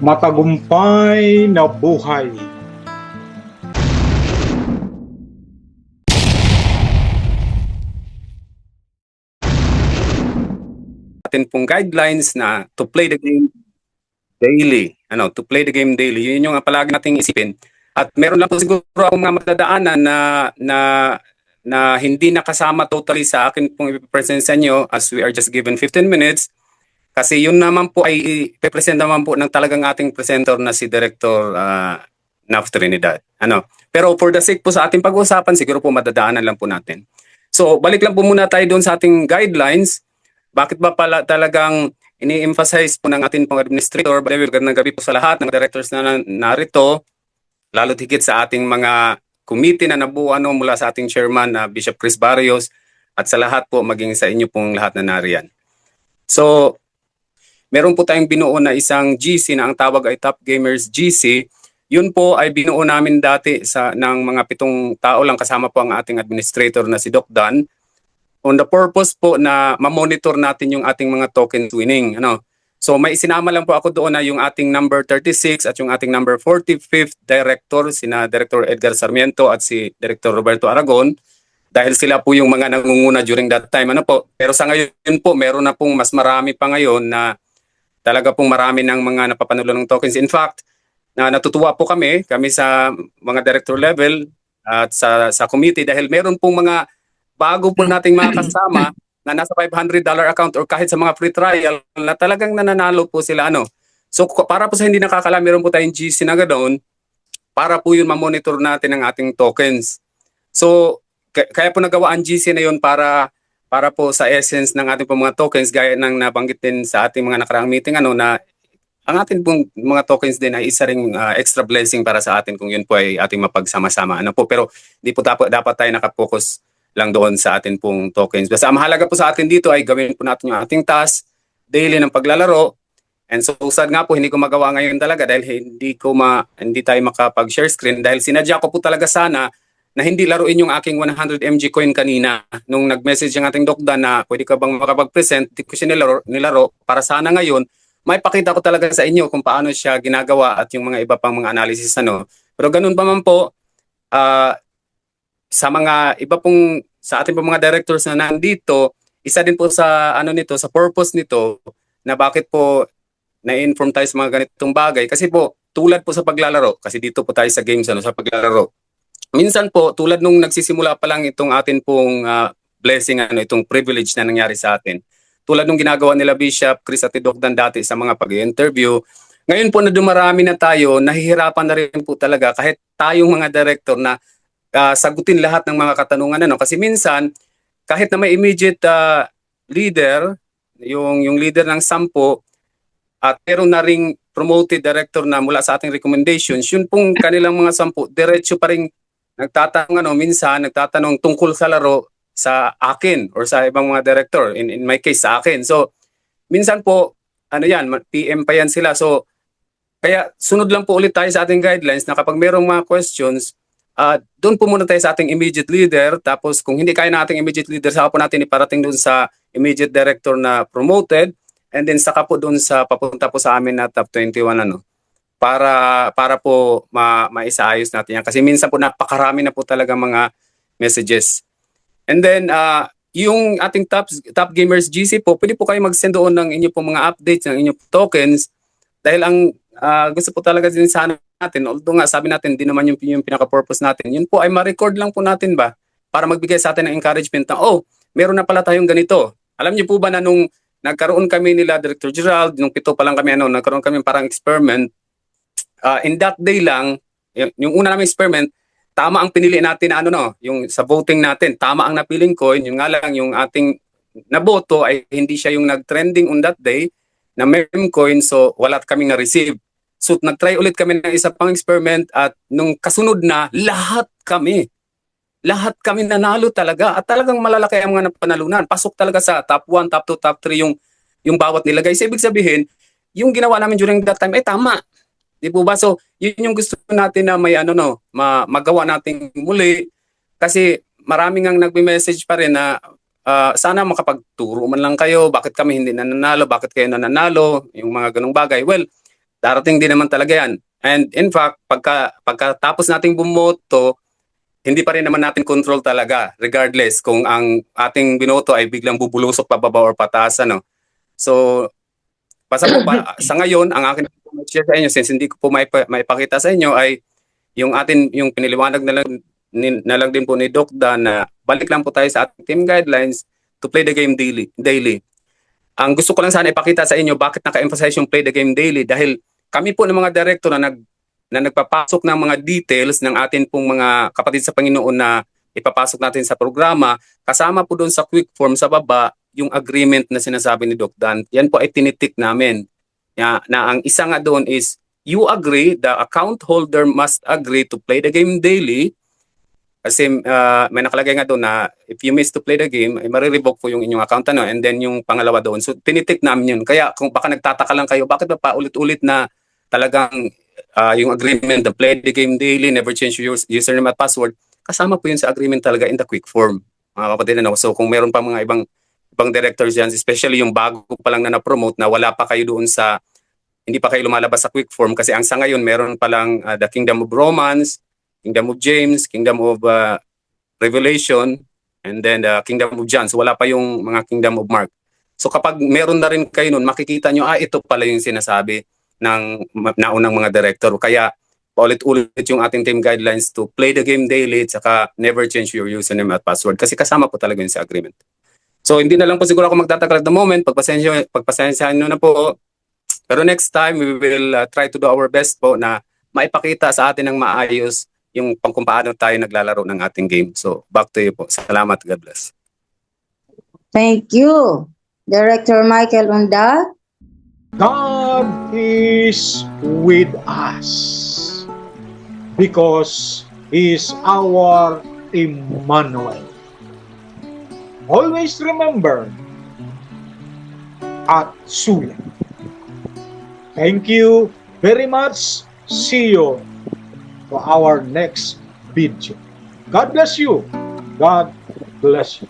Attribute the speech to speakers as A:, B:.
A: matagumpay na buhay.
B: atin pong guidelines na to play the game daily. Ano, to play the game daily. Yun yung palagi nating isipin. At meron lang po siguro akong mga matadaanan na na na hindi nakasama totally sa akin pong i-present as we are just given 15 minutes. Kasi yun naman po ay i-present naman po ng talagang ating presenter na si Director uh, Naf Trinidad. Ano? Pero for the sake po sa ating pag-uusapan, siguro po madadaanan lang po natin. So, balik lang po muna tayo doon sa ating guidelines. Bakit ba pala talagang ini-emphasize po ng ating pong administrator, by the way, magandang gabi po sa lahat ng directors na na- narito, lalo higit sa ating mga committee na nabuo ano, mula sa ating chairman na Bishop Chris Barrios at sa lahat po maging sa inyo pong lahat na nariyan. So, meron po tayong binuo na isang GC na ang tawag ay Top Gamers GC. Yun po ay binuo namin dati sa ng mga pitong tao lang kasama po ang ating administrator na si Doc Dan on the purpose po na ma-monitor natin yung ating mga token winning. Ano? So may isinama lang po ako doon na yung ating number 36 at yung ating number 45th director, sina Director Edgar Sarmiento at si Director Roberto Aragon dahil sila po yung mga nangunguna during that time. Ano po? Pero sa ngayon po, meron na pong mas marami pa ngayon na talaga pong marami ng mga napapanulo ng tokens. In fact, na natutuwa po kami, kami sa mga director level at sa sa committee dahil meron pong mga bago po nating mga kasama na nasa $500 account or kahit sa mga free trial na talagang nananalo po sila ano. So para po sa hindi nakakala, meron po tayong GC na ganoon para po yun ma-monitor natin ang ating tokens. So kaya po nagawa ang GC na yun para para po sa essence ng ating po mga tokens gaya ng nabanggit din sa ating mga nakaraang meeting ano na ang ating pong mga tokens din ay isa ring ah, extra blessing para sa atin kung yun po ay ating mapagsama-sama. Ano po pero di po dapat, dapat tayo nakapokus lang doon sa atin pong tokens. Basta mahalaga po sa atin dito ay gawin po natin yung ating task daily ng paglalaro. And so sad nga po hindi ko magawa ngayon talaga dahil hindi ko ma hindi tayo makapag-share screen dahil sinadya ko po talaga sana na hindi laruin yung aking 100 MG coin kanina. Nung nag-message yung ating dokda na pwede ka bang makapag-present, di ko siya nilaro, nilaro para sana ngayon may pakita ko talaga sa inyo kung paano siya ginagawa at yung mga iba pang mga analysis ano. Pero ganun pa man po, ah, sa mga iba pong sa ating pong mga directors na nandito, isa din po sa ano nito, sa purpose nito na bakit po na-inform tayo sa mga ganitong bagay kasi po tulad po sa paglalaro kasi dito po tayo sa games ano sa paglalaro. Minsan po tulad nung nagsisimula pa lang itong atin pong ah, blessing ano itong privilege na nangyari sa atin. Tulad nung ginagawa nila Bishop Chris at Dokdan dati sa mga pag-interview. Ngayon po na dumarami na tayo, nahihirapan na rin po talaga kahit tayong mga director na ah, sagutin lahat ng mga katanungan ano kasi minsan kahit na may immediate ah, leader yung yung leader ng sampo at meron na ring promoted director na mula sa ating recommendations yun pong kanilang mga sampu diretso pa rin nagtatanong ano minsan nagtatanong tungkol sa laro sa akin or sa ibang mga director in in my case sa akin so minsan po ano yan PM pa yan sila so kaya sunod lang po ulit tayo sa ating guidelines na kapag merong mga questions Ah, doon po muna tayo sa ating immediate leader. Tapos kung hindi kaya na ating immediate leader, saka po natin iparating doon sa immediate director na promoted. And then saka po doon sa papunta po sa amin na top 21 ano. Para para po ma maisaayos natin yan. Kasi minsan po napakarami na po talaga mga messages. And then ah, yung ating top top gamers GC po, pwede po kayo mag-send doon ng inyo po mga updates ng inyong tokens dahil ang ah, gusto po talaga din sana natin, although nga sabi natin, di naman yung, yung pinaka-purpose natin, yun po ay ma-record lang po natin ba para magbigay sa atin ng encouragement na, oh, meron na pala tayong ganito. Alam niyo po ba na nung nagkaroon kami nila, Director Gerald, nung pito pa lang kami, ano, nagkaroon kami parang experiment, ah, in that day lang, yung, yung una namin experiment, tama ang pinili natin na ano no, yung sa voting natin, tama ang napiling coin, yung nga lang yung ating naboto ay hindi siya yung nag-trending on that day na meme coin so wala kaming na-receive. So nag-try ulit kami ng isa pang experiment at nung kasunod na lahat kami lahat kami nanalo talaga at talagang malalaki ang mga napanalunan. Pasok talaga sa top 1, top 2, top 3 yung yung bawat nilagay. So ibig sabihin, yung ginawa namin during that time ay tama. Di po ba? So yun yung gusto natin na may ano no, ma- magawa nating muli kasi maraming ang nagme-message pa rin na ah, sana makapagturo man lang kayo, bakit kami hindi nananalo, bakit kayo nananalo, yung mga ganong bagay. Well, Darating din naman talaga yan. And in fact, pagka, pagkatapos nating bumoto, hindi pa rin naman natin control talaga regardless kung ang ating binoto ay biglang bubulusok pababa or pataas ano. So basta po sa ngayon ang akin share sa inyo since hindi ko po maipa, maipakita sa inyo ay yung atin yung piniliwanag na lang ni- na lang din po ni Doc Dan na balik lang po tayo sa ating team guidelines to play the game daily. daily. Ang gusto ko lang sana ipakita sa inyo bakit naka-emphasize yung play the game daily dahil kami po ng mga director na nag na nagpapasok ng mga details ng atin pong mga kapatid sa Panginoon na ipapasok natin sa programa, kasama po doon sa quick form sa baba, yung agreement na sinasabi ni Doc Dan. Yan po ay tinitik namin. Ya, na ang isa nga doon is, you agree, the account holder must agree to play the game daily. Kasi uh, may nakalagay nga doon na if you miss to play the game, ay marirevoke po yung inyong account ano, and then yung pangalawa doon. So tinitik namin yun. Kaya kung baka nagtataka lang kayo, bakit ba pa ulit-ulit na talagang ah, yung agreement, the play the game daily, never change your us- username at password, kasama po yun sa agreement talaga in the quick form. Mga kapatid, ano? So kung meron pa mga ibang ibang directors yan, especially yung bago pa lang na na-promote na wala pa kayo doon sa, hindi pa kayo lumalabas sa quick form kasi ang sa ngayon meron pa lang ah, the Kingdom of Romance, Kingdom of James, Kingdom of ah, Revelation, and then the Kingdom of John. So wala pa yung mga Kingdom of Mark. So kapag meron na rin kayo nun, makikita nyo, ah, ito pala yung sinasabi ng naunang mga director. Kaya paulit-ulit yung ating team guidelines to play the game daily at saka never change your username at password kasi kasama po talaga yun sa agreement. So hindi na lang po siguro ako magtatagal at the moment. Pagpasensya, pagpasensyahan nyo na po. Pero next time, we will uh, try to do our best po na maipakita sa atin ng maayos yung pang kung paano tayo naglalaro ng ating game. So back to you po. Salamat. God bless.
A: Thank you, Director Michael Unda.
C: God is with us because He is our Emmanuel. Always remember at Suya. Thank you very much. See you to our next video. God bless you. God bless you.